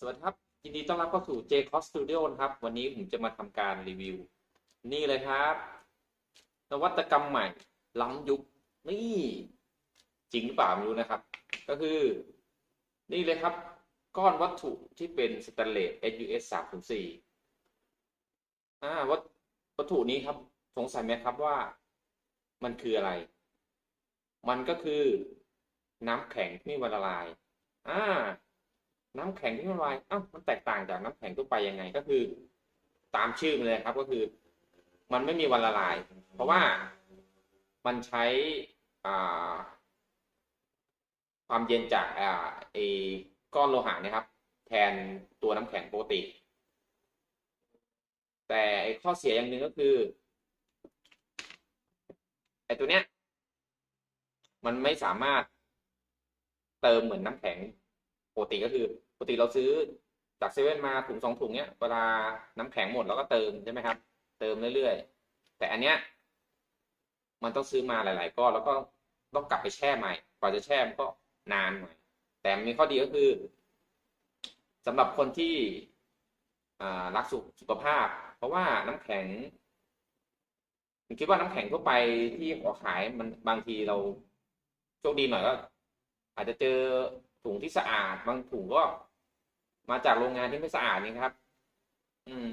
สวัสดีครับ ยินดีต้อนรับเข้าสู่ JCOS Studio นะครับ วันนี้ผมจะมาทำการรีวิว นี่เลยครับ นวัตกรรมใหม่ ล้ำยุค นี่ จริงหรือเปล่าไม่รู้นะครับ ก็คือ นี่เลยครับ ก้อนวัตถุที่เป็นสแตนเลส SUS 304อ่าวัตวัตถุนี้ครับ สงสัยไหมครับว่า มันคืออะไร มันก็คือ น้ำแข็งที่มันละลาย อ่า น้ำแข็งที่มันละลายอ้าวมันแตกต่างจากน้ำแข็งทั่วไปยังไงก็คือ ตามชื่อมันเลยครับก็คือ มันไม่มีวันละลาย เพราะว่ามันใช้อ่าความเย็นจากอ่าไอ้ก้อนโลหะนะครับ แทนตัวน้ำแข็งปกติ แต่ไอข้อเสียอย่างหนึ่งก็คือไอ้ตัวเนี้ย มันไม่สามารถเติมเหมือนน้ำแข็งปกติก็คือ ปกติเราซื้อจากเซเว่นมาถุงสองถุงเนี้ยเวลาน้ำแข็งหมดเราก็เติมใช่ไหมครับ เติมเรื่อยๆ แต่อันเนี้ยมันต้องซื้อมาหลาย ๆก้อนแล้วก็ต้องกลับไปแช่ใหม่ กว่าจะแช่มันก็นานหน่อย แต่มีข้อดีก็คือสำหรับคนที่อ่ารักสุขสุขภาพ เพราะว่าน้ำแข็งผมคิดว่าน้ำแข็งทั่วไปที่ขอขายมันบางทีเราโชคดีหน่อยก็อาจจะเจอถุงที่สะอาด บางถุงก็ มาจากโรงงานที่ไม่สะอาดนี่ครับ อืม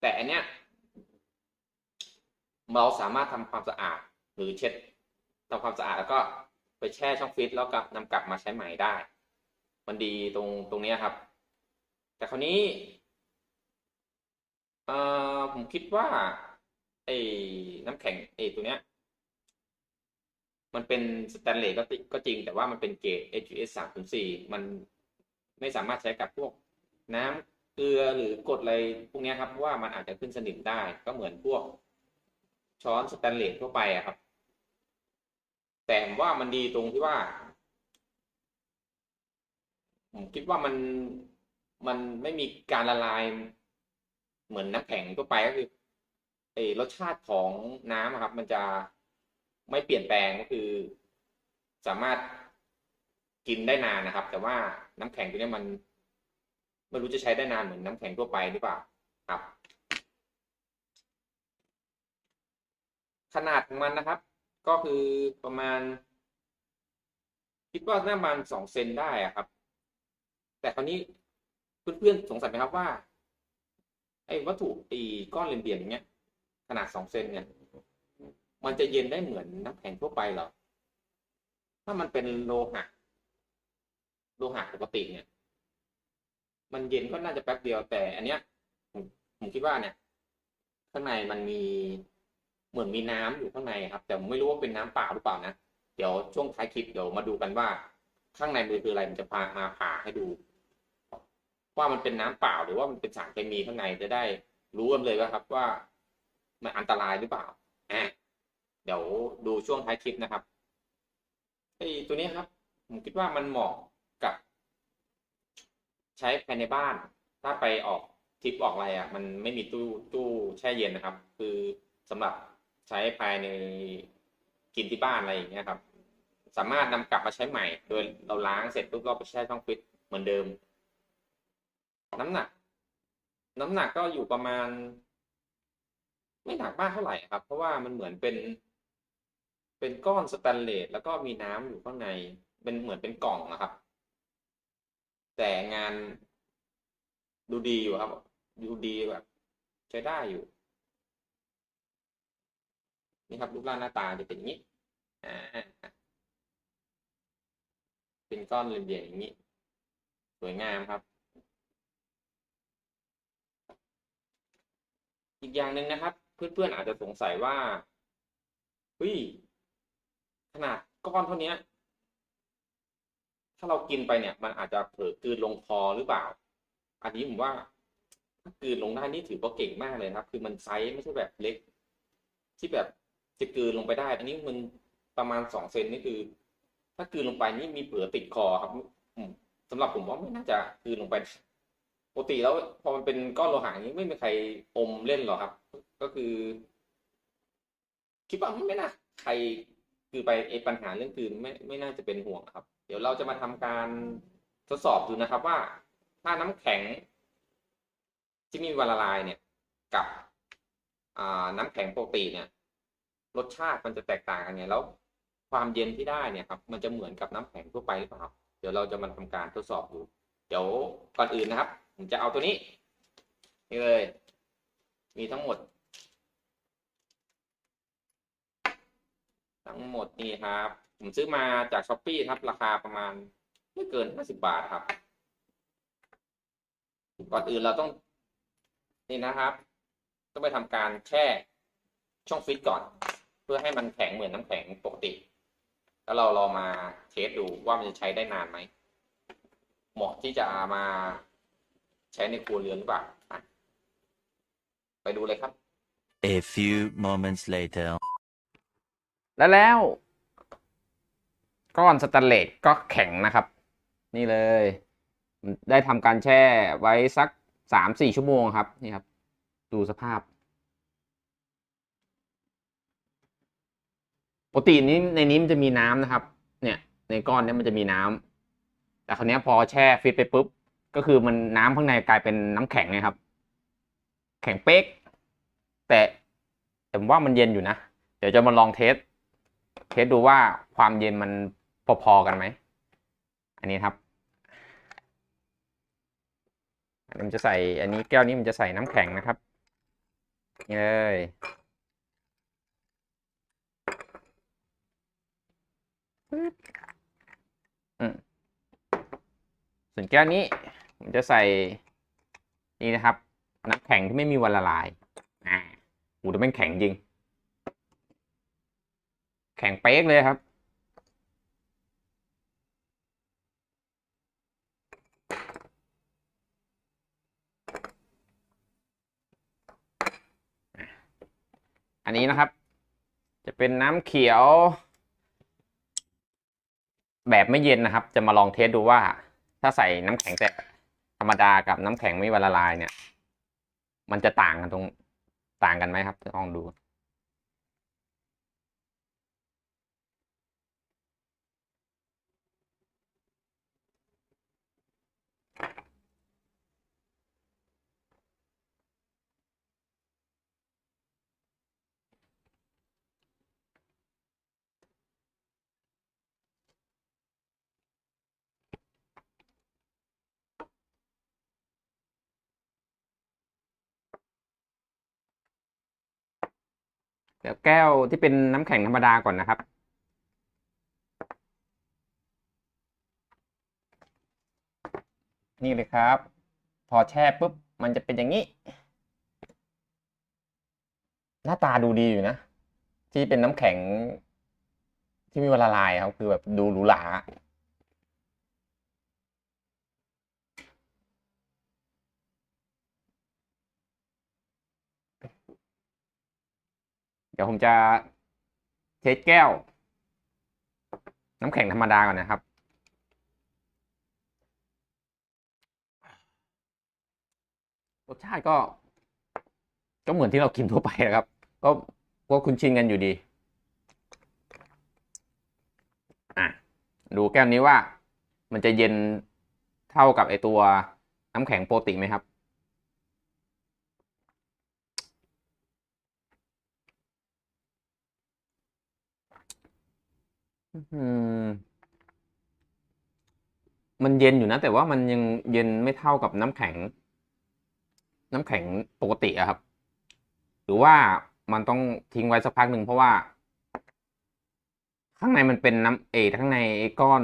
แต่อันเนี้ย เราสามารถทำความสะอาดหรือเช็ดทำความสะอาดแล้วก็ไปแช่ช่องฟรีซแล้วก็นำกลับมาใช้ใหม่ได้ มันดีตรงตรงเนี้ยครับ แต่คราวนี้เอ่อผมคิดว่าไอ้น้ำแข็งไอ้ตัวเนี้ย มันเป็นสแตนเลสก็ติก็จริง แต่ว่ามันเป็นเกรด HUS 3.4มัน ไม่สามารถใช้กับพวกน้ำเกลือหรือกรดอะไรพวกนี้ครับเพราะว่ามันอาจจะขึ้นสนิมได้ก็เหมือนพวกช้อนสแตนเลสทั่วไปอะครับ แต่ผมว่ามันดีตรงที่ว่าผมคิดว่ามันมันไม่มีการละลายเหมือนน้ำแข็งทั่วไปก็คือไอ้รสชาติของน้ำครับ มันจะไม่เปลี่ยนแปลงก็คือ สามารถกินได้นานนะครับ แต่ว่า น้ำแข็งตัวนี้มันไม่รู้จะใช้ได้นานเหมือนน้ำแข็งทั่วไปหรือเปล่าครับ ขนาดของมันนะครับ ก็คือประมาณ คิดว่าน่ามาณสองเซนได้อะครับ แต่คราวนี้เพื่อนๆสงสัยไหมครับว่าไอ้วัตถุไอ้ก้อนเหลี่ยมๆอย่างเงี้ย ขนาดสองเซนเนี่ย มันจะเย็นได้เหมือนน้ำแข็งทั่วไปเหรอ ถ้ามันเป็นโลหะ โลหะปกติเนี่ย มันเย็นก็น่าจะแป๊บเดียวแต่ อันเนี้ยผมผมคิดว่าเนี่ย ข้างในมันมีเหมือนมีน้ำอยู่ข้างในครับ แต่ไม่รู้ว่าเป็นน้ำเปล่าหรือเปล่านะเดี๋ยวช่วงท้ายคลิปเดี๋ยวมาดูกันว่า ข้างในมันคืออะไรมันจะพามาผ่าให้ดู ว่ามันเป็นน้ำเปล่าหรือว่ามันเป็นสารเคมีข้างในจะได้ รู้กันเลยว่าครับว่ามันอันตรายหรือเปล่าอะเดี๋ยวดูช่วงท้ายคลิปนะครับไอ้ตัวนี้ครับ ผมคิดว่ามันเหมาะ ใช้ภายในบ้าน ถ้าไปออกทริปออกอะไรอะ มันไม่มีตู้ตู้แช่เย็นนะครับ คือสำหรับใช้ภายในกินที่บ้านอะไรอย่างเงี้ยครับ สามารถนำกลับมาใช้ใหม่ โดยเราล้างเสร็จปุ๊บเราไปแช่ช่องฟรีซเหมือนเดิม น้ำหนัก น้ำหนักก็อยู่ประมาณ ไม่หนักมากเท่าไหร่ครับ เพราะว่ามันเหมือนเป็น เป็นก้อนสแตนเลสแล้วก็มีน้ำอยู่ข้างใน เป็นเหมือนเป็นกล่องนะครับ แต่งานดูดีอยู่ครับ ดูดีแบบใช้ได้อยู่ นี่ครับรูปร่างหน้าตาจะเป็นอย่างนี้อ่าเป็นก้อนเหลี่ยมๆอย่างนี้ สวยงามครับ อีกอย่างหนึ่งนะครับ เพื่อนๆอาจจะสงสัยว่าเฮ้ยขนาดก้อนเท่านี้ ถ้าเรากินไปเนี่ยมันอาจจะเผลอกืนลงคอหรือเปล่า อันนี้ผมว่าถ้ากืนลงได้นี่ถือว่าเก่งมากเลยครับ คือมันไซส์ไม่ใช่แบบเล็ก ที่แบบจะกืนลงไปได้ อันนี้มันประมาณสองเซนนี่คือ ถ้ากืนลงไปนี่มีเปลือติดคอครับอืมสำหรับผมว่าไม่น่าจะกืนลงไปปกติแล้วพอมันเป็นก้อนโลหะอย่างนี้ไม่มีใครอมเล่นหรอกครับ ก็คือ คิดว่าไม่น่าใครคือไปไอ้ปัญหาเรื่องกลืนไม่ไม่น่าจะเป็นห่วงครับ ดี๋ยวเราจะมาทำการทดสอบดูนะครับว่า ถ้าน้ำแข็ง ที่มีวันละลายเนี่ย กับน้ำแข็งปกติเนี่ย รสชาติมันจะแตกต่างกันไงแล้วความเย็นที่ได้เนี่ยครับ มันจะเหมือนกับน้ำแข็งทั่วไปหรือเปล่าเดี๋ยวเราจะมาทำการทดสอบดู เดี๋ยวก่อนอื่นนะครับ ผมจะเอาตัวนี้ นี่เลย มีทั้งหมด ทั้งหมดนี่ครับ ผมซื้อมาจากช้อปปี้ครับ ราคาประมาณไม่เกินห้าสิบบาทครับ ก่อนอื่นเราต้อง นี่นะครับ ต้องไปทำการแช่ช่องฟิตก่อน เพื่อให้มันแข็งเหมือนน้ำแข็งปกติ แล้วเราลองมาเทสดูว่ามันจะใช้ได้นานไหม เหมาะที่จะมาใช้ในครัวเรือนหรือเปล่าอะไปดูเลยครับ A few moments later. และแล้ว ก้อนสแตนเลสก็แข็งนะครับ นี่เลย ได้ทำการแช่ไว้สักสามสี่ชั่วโมงครับนี่ครับ ดูสภาพปกตินี้ในนี้มันจะมีน้ำนะครับ เนี่ย ในก้อนนี้มันจะมีน้ำแต่คราวนี้พอแช่ฟิตไปปุ๊บ ก็คือมันน้ำข้างในกลายเป็นน้ำแข็งไงครับ แข็งเป๊ก แต่แต่ว่ามันเย็นอยู่นะ เดี๋ยวจะมาลองเทส เทสดูว่าความเย็นมัน พอๆกันไหม อันนี้ครับอันนี้มันจะใส่ อันนี้แก้วนี้มันจะใส่น้ำแข็งนะครับ นี่เลย ส่วนแก้วนี้ผมจะใส่ นี่นะครับ น้ำแข็งที่ไม่มีวันละลายอ่าอูแต่เป็นแข็งจริง แข็งเป๊กเลยครับ นนี้นะครับ จะเป็นน้ำเขียว แบบไม่เย็นนะครับ จะมาลองเทสดูว่า ถ้าใส่น้ำแข็งแต่ธรรมดากับน้ำแข็งไม่วละลายเนี่ย มันจะต่างกันตรงต่างกันไหมครับลองดู เดี๋ยวแก้วที่เป็นน้ำแข็งธรรมดาก่อนนะครับ นี่เลยครับ พอแช่ปุ๊บ มันจะเป็นอย่างนี้ หน้าตาดูดีอยู่นะ ที่เป็นน้ำแข็งที่มีเวลาละลายครับ คือแบบดูหรูหรา ดี๋ยวผมจะเทสแก้ว น้ำแข็งธรรมดาก่อนนะครับ รสชาติก็ ก็เหมือนที่เรากินทั่วไปนะครับ ก็ก็คุณชินกันอยู่ดี อะ ดูแก้วนี้ว่า มันจะเย็นเท่ากับไอตัวน้ำแข็งโปกติไหมครับ อืม มันเย็นอยู่นะ แต่ว่ามันยังเย็นไม่เท่ากับน้ำแข็ง น้ำแข็งปกติอะครับ หรือว่ามันต้องทิ้งไว้สักพักหนึ่งเพราะว่า ข้างในมันเป็นน้ำเอข้างในไอ้ก้อน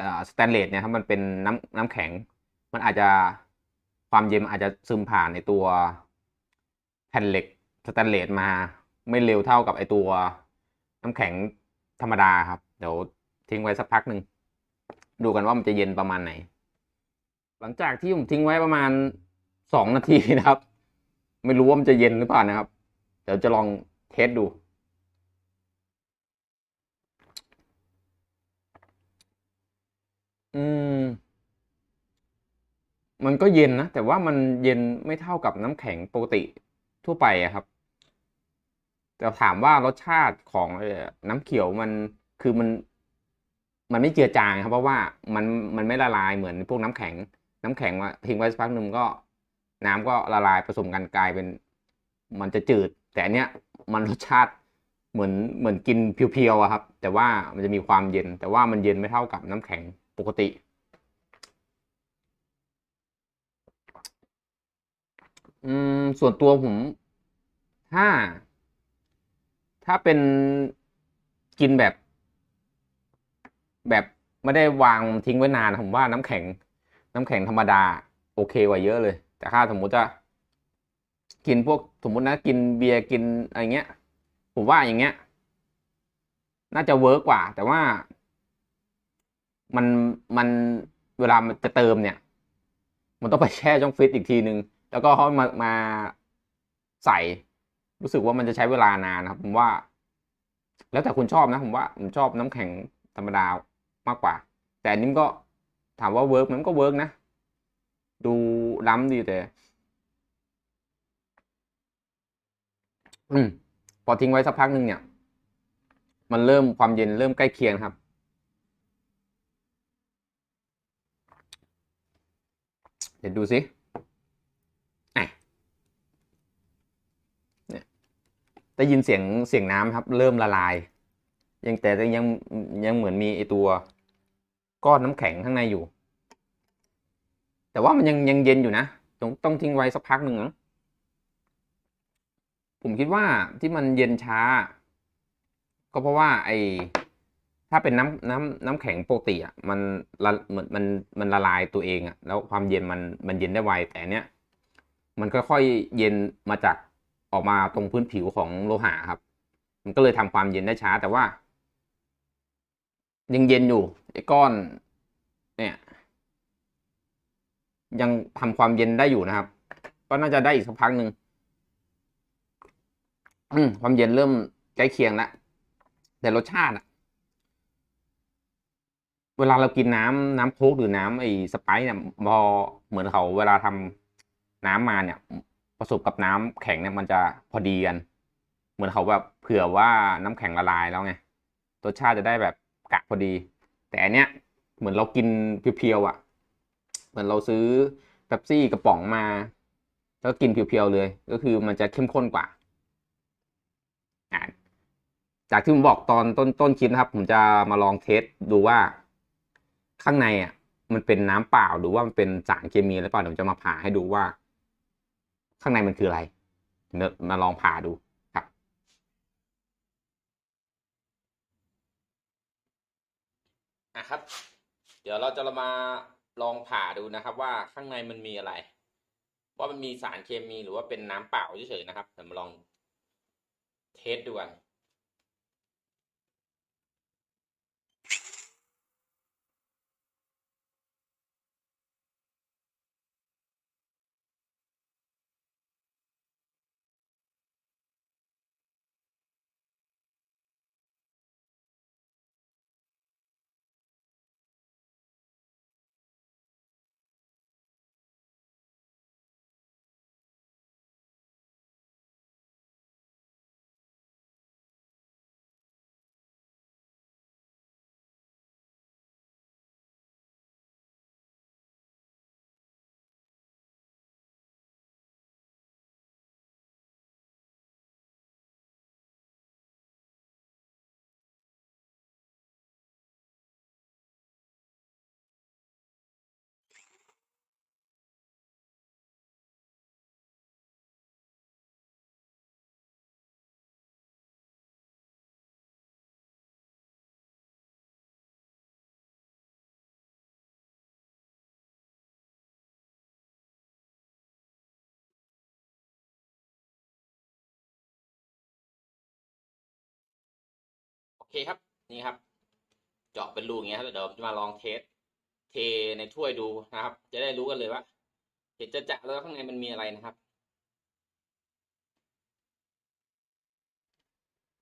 อ่อสแตนเลสเนี่ยครับมันเป็นน้ำน้ำแข็ง มันอาจจะความเย็นมันอาจจะซึมผ่านในตัวแผ่นเหล็กสแตนเลสมา ไม่เร็วเท่ากับไอตัวน้ำแข็ง ธรรมดาครับ เดี๋ยวทิ้งไว้สักพักหนึ่งดูกันว่ามันจะเย็นประมาณไหน หลังจากที่ผมทิ้งไว้ประมาณสองนาทีนะครับ ไม่รู้ว่ามันจะเย็นหรือเปล่านะครับ เดี๋ยวจะลองเทสดู อืม มันก็เย็นนะ แต่ว่ามันเย็นไม่เท่ากับน้ำแข็งปกติทั่วไปอะครับ แต่ถามว่ารสชาติของน้ำเขียวมันคือมัน มันไม่เจือจางครับเพราะว่ามันมันไม่ละลายเหมือนพวกน้ำแข็ง น้ำแข็งว่าทิ้งไว้สักพักหนึ่งก็ น้ำก็ละลายผสมกันกลายเป็น มันจะจืด แต่อันเนี้ยมันรสชาติเหมือนเหมือนกินเพียวๆอะครับ แต่ว่ามันจะมีความเย็น แต่ว่ามันเย็นไม่เท่ากับน้ำแข็งปกติ อืมส่วนตัวผมถ้า ถ้าเป็นกินแบบ แบบไม่ได้วางทิ้งไว้นานผมว่าน้ำแข็ง น้ำแข็งธรรมดา โอเคกว่าเยอะเลย แต่ถ้าสมมุติจะกินพวกสมมุตินะกินเบียร์กินอะไรเงี้ย ผมว่าอย่างเงี้ย น่าจะเวิร์กกว่า แต่ว่า มันมันเวลามันจะเติมเนี่ย มันต้องไปแช่ช่องฟรีซอีกทีนึง แล้วก็เขามามาใส่ รู้สึกว่ามันจะใช้เวลานานนะครับผมว่า แล้วแต่คุณชอบนะผมว่าผมชอบน้ำแข็งธรรมดามากกว่า แต่นนี้มันก็ถามว่าเวิร์กมันก็เวิร์กนะ ดูล้ำดีแต่อืมพอทิ้งไว้สักพักหนึ่งเนี่ย มันเริ่มความเย็นเริ่มใกล้เคียงครับ เดี๋ยวดูสิอะเนี่ย ได้ยินเสียงเสียงน้ำครับ เริ่มละลาย ยังแต่ยังยังเหมือนมีไอตัวก้อนน้ำแข็งข้างในอยู่ แต่ว่ามันยังยังเย็นอยู่นะต้องต้องทิ้งไว้สักพักหนึ่งนะผมคิดว่าที่มันเย็นช้า ก็เพราะว่าไอถ้าเป็นน้ำน้ำน้ำแข็งปกติอะมันละเหมือนมันมันละลายตัวเองอะแล้วความเย็นมันมันเย็นได้ไวแต่เนี้ยมันค่อยๆเย็นมาจาก ออกมาตรงพื้นผิวของโลหะครับ มันก็เลยทำความเย็นได้ช้าแต่ว่า ยังเย็นอยู่ไอ้ก้อน เนี่ย ยังทำความเย็นได้อยู่นะครับ ก็น่าจะได้อีกสักพักหนึ่งความเย็นเริ่มใกล้เคียงแล้วแต่รสชาติอะเวลาเรากินน้ำน้ำโค้กหรือน้ำไอ้สไปซ์เนี่ยพอเหมือนเขาเวลาทำน้ำมาเนี่ย ผสมกับน้ำแข็งเนี่ยมันจะพอดีกัน เหมือนเขาแบบเผื่อว่าน้ำแข็งละลายแล้วไงรสชาติจะได้แบบกะพอดี แต่อันเนี้ยเหมือนเรากินเพียวๆอะ เหมือนเราซื้อเป๊ปซี่กระป๋องมา แล้วกินเพียวๆเลย ก็คือมันจะเข้มข้นกว่าจากที่ผมบอกตอนต้นต้นคลิปนะครับ ผมจะมาลองเทสดูว่าข้างในอะ มันเป็นน้ำเปล่าหรือว่ามันเป็นสารเคมีหรือเปล่าเดี๋ยวผมจะมาผ่าให้ดูว่า ข้างในมันคืออะไรมาลองผ่าดูครับ อะครับ เดี๋ยวเราจะมาลองผ่าดูนะครับ ว่าข้างในมันมีอะไร ว่ามันมีสารเคมีหรือว่าเป็นน้ำเปล่าเฉยๆนะครับเดี๋ยวมาลองเทสดูกัน เคครับนี่ครับ เจาะเป็นรูอย่างเงี้ยครับเดี๋ยวจะมาลองเทสเทในถ้วยดูนะครับ จะได้รู้กันเลยว่าเห็นจะจะแล้วข้างในมันมีอะไรนะครับ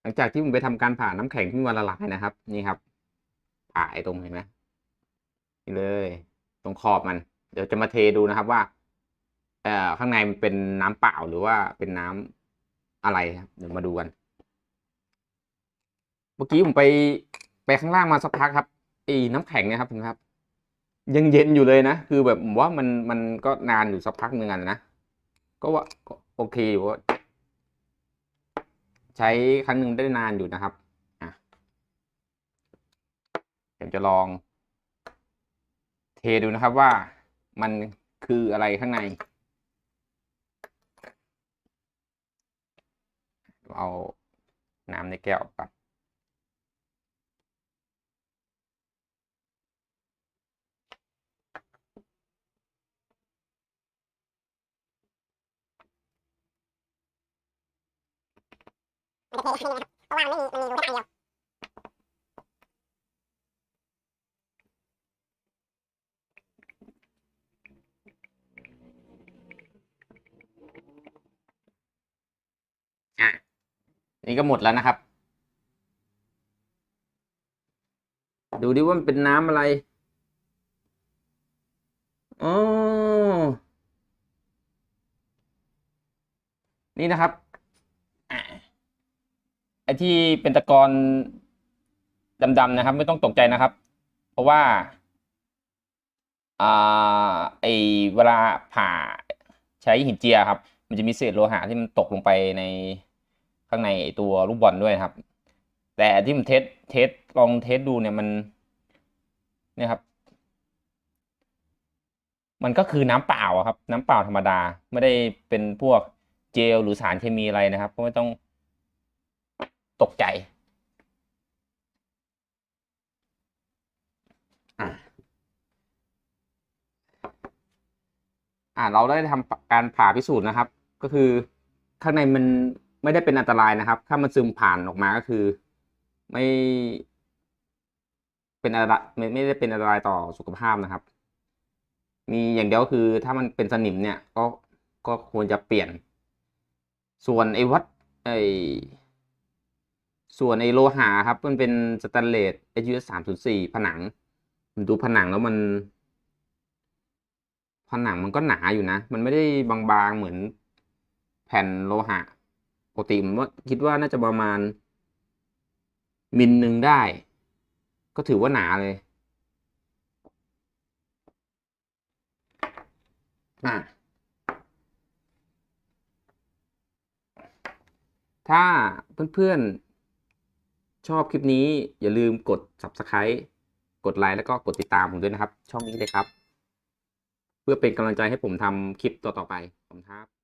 หลังจากที่ผมไปทำการผ่าน้ำแข็งที่มันละลายนะครับ นี่ครับ ผ่าไอ้ตรงเห็นไหมนี่เลย ตรงขอบมัน เดี๋ยวจะมาเทดูนะครับว่าเอ่อข้างในมันเป็นน้ำเปล่าหรือว่าเป็นน้ำอะไรครับเดี๋ยวมาดูกัน เมื่อกี้ผมไปไปข้างล่างมาสักพักครับไอ้น้ำแข็งเนี่ยครับคุณครับ ยังเย็นอยู่เลยนะ คือแบบผมว่ามันมันก็นานอยู่สักพักหนึ่งนะ ก็ว่าก็โอเคว่าใช้ครั้งหนึ่งได้นานอยู่นะครับอะเดี๋ยวจะลอง เทดูนะครับว่ามันคืออะไรข้างใน เอาน้ำในแก้ว ออกก่อนอะนี่ก็หมดแล้วนะครับ ดูดิว่ามันเป็นน้ำอะไรอ๋อนี่นะครับ ไอ้ที่เป็นตะกอนดำๆนะครับ ไม่ต้องตกใจนะครับ เพราะว่าอ่าไอเวลาผ่าใช้หินเจียครับ มันจะมีเศษโลหะที่มันตกลงไปในข้างในตัวลูกบอลด้วยครับ แต่ที่ผมเทสเทสลองเทสดูเนี่ยมันเนี่ยครับ มันก็คือน้ำเปล่าครับ น้ำเปล่าธรรมดา ไม่ได้เป็นพวกเจลหรือสารเคมีอะไรนะครับ ก็ไม่ต้อง ตกใจอะอ่าเราได้ทำการผ่าพิสูจน์นะครับ ก็คือข้างในมันไม่ได้เป็นอันตรายนะครับ ถ้ามันซึมผ่านออกมาก็คือ ไม่ เป็นอันตรายไม่ได้เป็นอันตรายต่อสุขภาพนะครับ มีอย่างเดียวคือถ้ามันเป็นสนิมเนี่ยก็ก็ควรจะเปลี่ยน ส่วนไอ้วัดไอ้ ส่วนไอโลหะครับมันเป็นสแตนเลส HUS สามศูนย์สี่ผนังผมดูผนังแล้วมัน ผนังมันก็หนาอยู่นะ มันไม่ได้บางๆเหมือนแผ่นโลหะปกติผมว่าคิดว่าน่าจะประมาณ มิลหนึ่งได้ ก็ถือว่าหนาเลยอะถ้าเพื่อนๆ ชอบคลิปนี้อย่าลืมกด Subscribe กดไลค์แล้วก็กดติดตามผมด้วยนะครับ ช่องนี้เลยครับ เพื่อเป็นกำลังใจให้ผมทำคลิปต่อๆไป ขอบคุณครับ